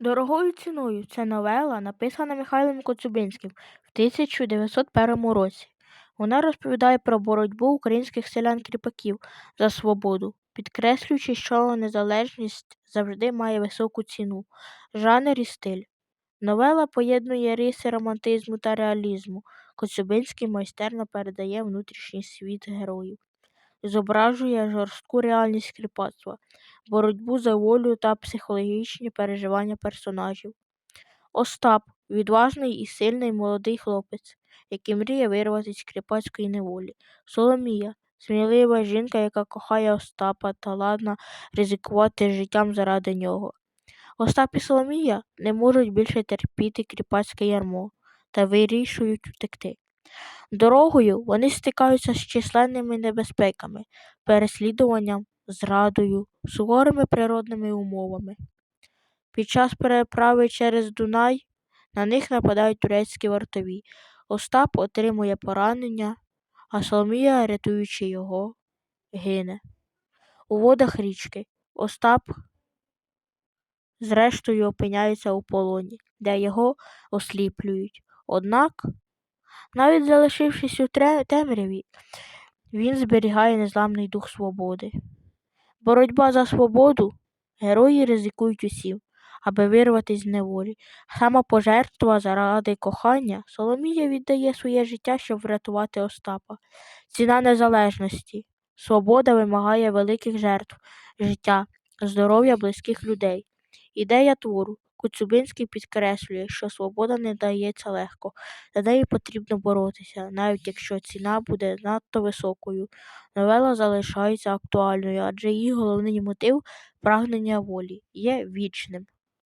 Дорогою ціною це новела, написана Михайлом Коцюбинським в 1901 році. Вона розповідає про боротьбу українських селян-кріпаків за свободу, підкреслюючи, що незалежність завжди має високу ціну, жанр і стиль. Новела поєднує риси романтизму та реалізму. Коцюбинський майстерно передає внутрішній світ героїв, зображує жорстку реальність кріпацтва, боротьбу за волю та психологічні переживання персонажів. Остап відважний і сильний молодий хлопець, який мріє вирватися з кріпацької неволі. Соломія смілива жінка, яка кохає Остапа та ладна ризикувати життям заради нього. Остап і Соломія не можуть більше терпіти кріпацьке ярмо та вирішують втекти. Дорогою вони стикаються з численними небезпеками, переслідуванням, зрадою, суворими природними умовами. Під час переправи через Дунай на них нападають турецькі вартові. Остап отримує поранення, а Соломія, рятуючи його, гине. У водах річки Остап зрештою опиняється у полоні, де його осліплюють. Однак, навіть залишившись у темряві, він зберігає незламний дух свободи. Боротьба за свободу герої ризикують усім, аби вирватися з неволі. Самопожертва заради кохання Соломія віддає своє життя, щоб врятувати Остапа. Ціна незалежності. Свобода вимагає великих жертв, життя, здоров'я близьких людей. Ідея твору. Коцюбинський підкреслює, що свобода не дається легко, за неї потрібно боротися, навіть якщо ціна буде надто високою. Новела залишається актуальною, адже її головний мотив прагнення волі є вічним.